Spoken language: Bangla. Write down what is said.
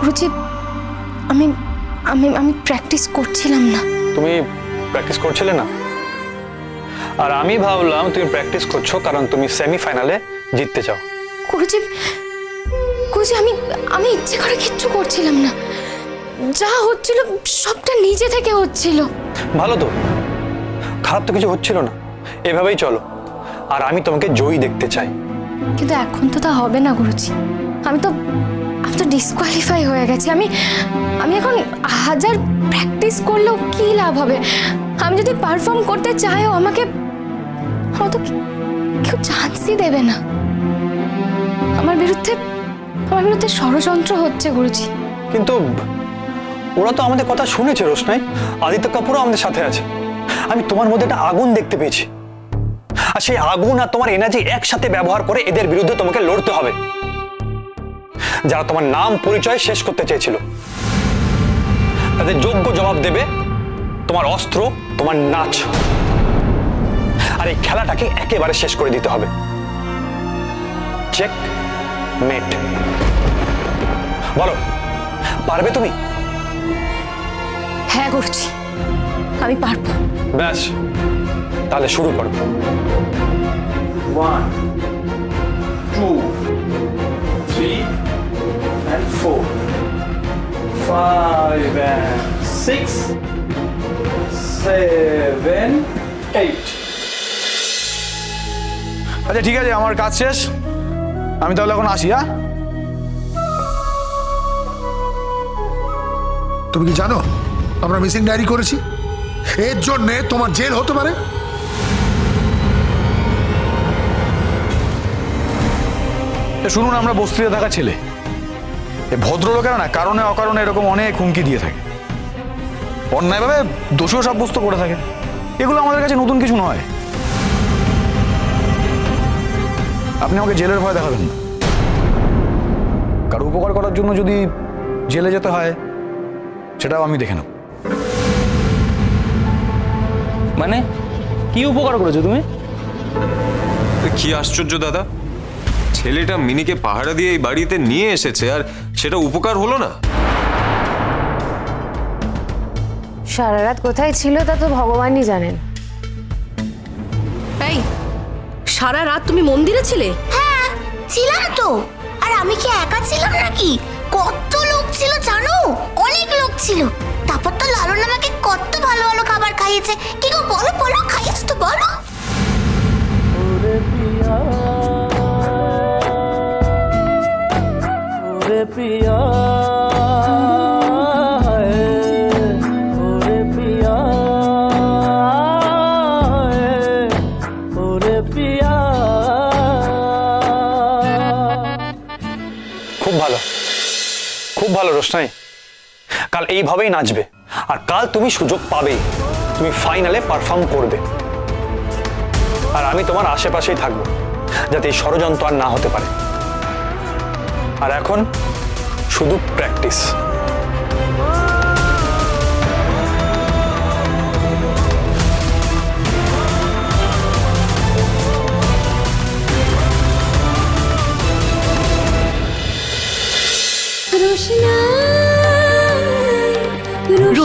গুরুজি আমি আমি আমি প্র্যাকটিস করছিলাম না। তুমি প্র্যাকটিস করছিলে না? আর আমি ভাবলাম তুমি প্র্যাকটিস করছ কারণ তুমি সেমিফাইনালে জিততে চাও। গুরুজি গুরুজি আমি আমি ইচ্ছে করে কিচ্ছু করছিলাম না। যা হচ্ছিল সবটা নিজে থেকে হচ্ছিল। ভালো তো। খারাপ তো কিছু হচ্ছিল না। এভাবেই চলো। আর আমি তোমাকে জয়ী দেখতে চাই। কিন্তু এখন তো তা হবে না গুরুজি। আমি তো আমি তো ডিসকোয়ালিফাই হয়ে গেছি। আমি আমি এখন হাজার প্র্যাকটিস করলেও কি লাভ হবে? আমি যদি পারফর্ম করতে চাইও, আমাকে আমার তো কেউ চান্সই দেবে না। আমার বিরুদ্ধে আমার বিরুদ্ধে ষড়যন্ত্র হচ্ছে গুরুজি। কিন্তু ওরা তো আমাদের কথা শুনেছে, রোশনাই। আদিত্য কাপুরও আমাদের সাথে আছে। আমি তোমার মধ্যে একটা আগুন দেখতে পেয়েছি। আর সেই আগুন আর তোমার এনার্জি একসাথে ব্যবহার করে এদের বিরুদ্ধে তোমাকে লড়তে হবে। যারা তোমার নাম পরিচয় শেষ করতে চেয়েছিল। তাদের যোগ্য জবাব দেবে তোমার অস্ত্র তোমার নাচ। আর এই খেলাটাকে একেবারে শেষ করে দিতে হবে। চেক মেট বলো পারবে তুমি? হ্যাঁ করছি। আমি পারব। ব্যাস তাহলে শুরু করো। One two, five, and six, seven, eight. আচ্ছা ঠিক আছে আমার কাজ শেষ। আমি তাহলে এখন আসি হ্যাঁ? তুমি কি জানো? আমরা মিসিং ডায়েরি করেছি। এর জন্যে তোমার জেল হতে পারে। শুনুন আমরা বস্তিতে থাকা ছেলে। ভদ্রলোকেরা না কারণে অকারণে এরকম অনেক হুমকি দিয়ে থাকে। অন্যায়ভাবে দোষীয় সাব্যস্ত করে থাকে। এগুলো আমাদের কাছে নতুন কিছু নয়। আপনি আমাকে জেলের ভয় দেখাবেন না। কারও উপকার করার জন্য যদি জেলে যেতে হয় সেটাও আমি দেখে নেব। মানে কি উপকার করেছ তুমি? কি আশ্চর্য দাদা। ছেলেটা মিনিকে পাহারা দিয়ে এই বাড়িতে নিয়ে এসেছে আর সেটা উপকার হলো না? সারা রাত কোথায় ছিল তা তো ভগবানই জানেন। এই সারা রাত তুমি মন্দিরে ছিলে? হ্যাঁ ছিলাম তো। আর আমি কি একা ছিলাম নাকি? কত লোক ছিল জানো? অনেক লোক ছিল। তারপর তো লালন আমাকে কত ভালো ভালো খাবার খাইয়েছে। কি গো বলো বলো খাইয়েছ তো বলো। ভালো। খুব ভালো রোশনাই। কাল এইভাবেই নাচবে। আর কাল তুমি সুযোগ পাবেই। তুমি ফাইনালে পারফর্ম করবে। আর আমি তোমার আশেপাশেই থাকব, যাতে এই ষড়যন্ত্র আর না হতে পারে। আর এখন শুধু প্র্যাকটিস।